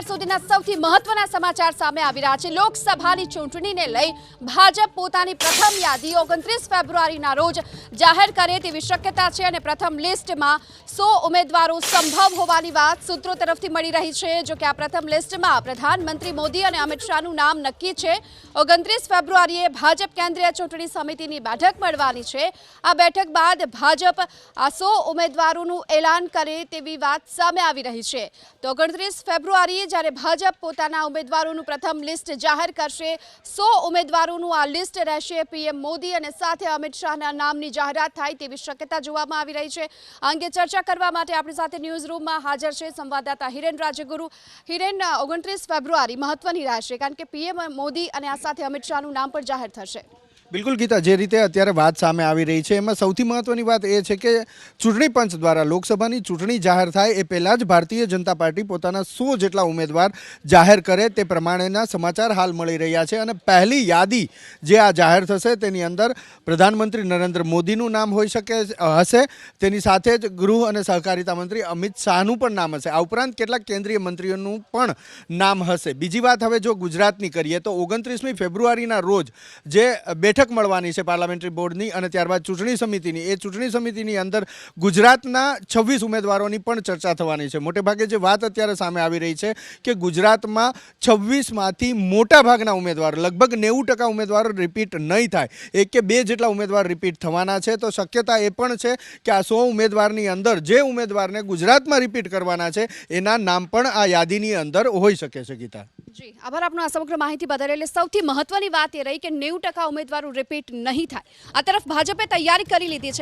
અત્યાર સુધીના સૌથી મહત્વના સમાચાર સામે આવી રહ્યા છે. લોકસભાની ચૂંટણીને લઈ ભાજપ પોતાની પ્રથમ યાદી ઓગણત્રીસ ફેબ્રુઆરીના રોજ જાહેર કરે તેવી શક્યતા છે અને પ્રથમ લિસ્ટમાં સો ઉમેદવારો સંભવ હોવાની વાત સૂત્રો તરફથી મળી રહી છે. જો કે આ પ્રથમ લિસ્ટમાં પ્રધાનમંત્રી મોદી અને અમિત શાહનું નામ નક્કી છે. ઓગણત્રીસ ફેબ્રુઆરીએ ભાજપ કેન્દ્રીય ચૂંટણી સમિતિની બેઠક મળવાની છે. આ બેઠક બાદ ભાજપ આ સો ઉમેદવારોનું એલાન કરે તેવી વાત સામે આવી રહી છે. તો ઓગણત્રીસ ફેબ્રુઆરીએ જ્યારે ભાજપ પોતાના ઉમેદવારોનું પ્રથમ લિસ્ટ જાહેર કરશે, સો ઉમેદવારોનું આ લિસ્ટ રહેશે પીએમ મોદી અને સાથે અમિત શાહના નામની જાહેરાત થાય તેવી શક્યતા જોવામાં આવી રહી છે. આ અંગે ચર્ચા કરવા માટે આપણી સાથે ન્યૂઝ રૂમમાં હાજર છે સંવાદદાતા હિરેન રાજગુરુ. હિરેન, ઓગણત્રીસ ફેબ્રુઆરી મહત્વની રહેશે કારણ કે પીએમ મોદી અને આ સાથે અમિત શાહનું નામ પણ જાહેર થશે. બિલકુલ ગીતા, જે રીતે અત્યારે વાત સામે આવી રહી છે, એમાં સૌથી મહત્વની વાત એ છે કે ચૂંટણી પંચ દ્વારા લોકસભાની ચૂંટણી જાહેર થાય એ પહેલાં જ ભારતીય જનતા પાર્ટી પોતાના સો જેટલા ઉમેદવાર જાહેર કરે તે પ્રમાણેના સમાચાર હાલ મળી રહ્યા છે અને પહેલી યાદી જે આ જાહેર થશે તેની અંદર પ્રધાનમંત્રી નરેન્દ્ર મોદીનું નામ હોઈ શકે હશે, તેની સાથે જ ગૃહ અને સહકારિતા મંત્રી અમિત શાહનું પણ નામ હશે. આ ઉપરાંત કેટલાક કેન્દ્રીય મંત્રીઓનું પણ નામ હશે. બીજી વાત હવે જો ગુજરાતની કરીએ તો ઓગણત્રીસમી ફેબ્રુઆરીના રોજ જે બેઠક મળવાની છે પાર્લામેન્ટરી બોર્ડની અને ત્યારબાદ ચૂંટણી સમિતિની. એ ચૂંટણી સમિતિની અંદર ગુજરાતના છવ્વીસ ઉમેદવારોની પણ ચર્ચા થવાની છે. મોટેભાગે જે વાત અત્યારે સામે આવી રહી છે કે ગુજરાતમાં છવ્વીસમાંથી મોટાભાગના ઉમેદવારો, લગભગ નેવું ટકા ઉમેદવારો રિપીટ નહીં થાય. એક કે બે જેટલા ઉમેદવાર રિપીટ થવાના છે. તો શક્યતા એ પણ છે કે આ સો ઉમેદવારની અંદર જે ઉમેદવારને ગુજરાતમાં રિપીટ કરવાના છે, એના નામ પણ આ યાદીની અંદર હોઈ શકે છે, ગીતા. જી, આભાર આપનો આ સમગ્ર માહિતી બદલ. એટલે સૌથી મહત્વની વાત એ રહી કે નેવું ટકા ઉમેદવારો રિપીટ નહીં થાય. આ તરફ ભાજપે તૈયારી કરી લીધી છે.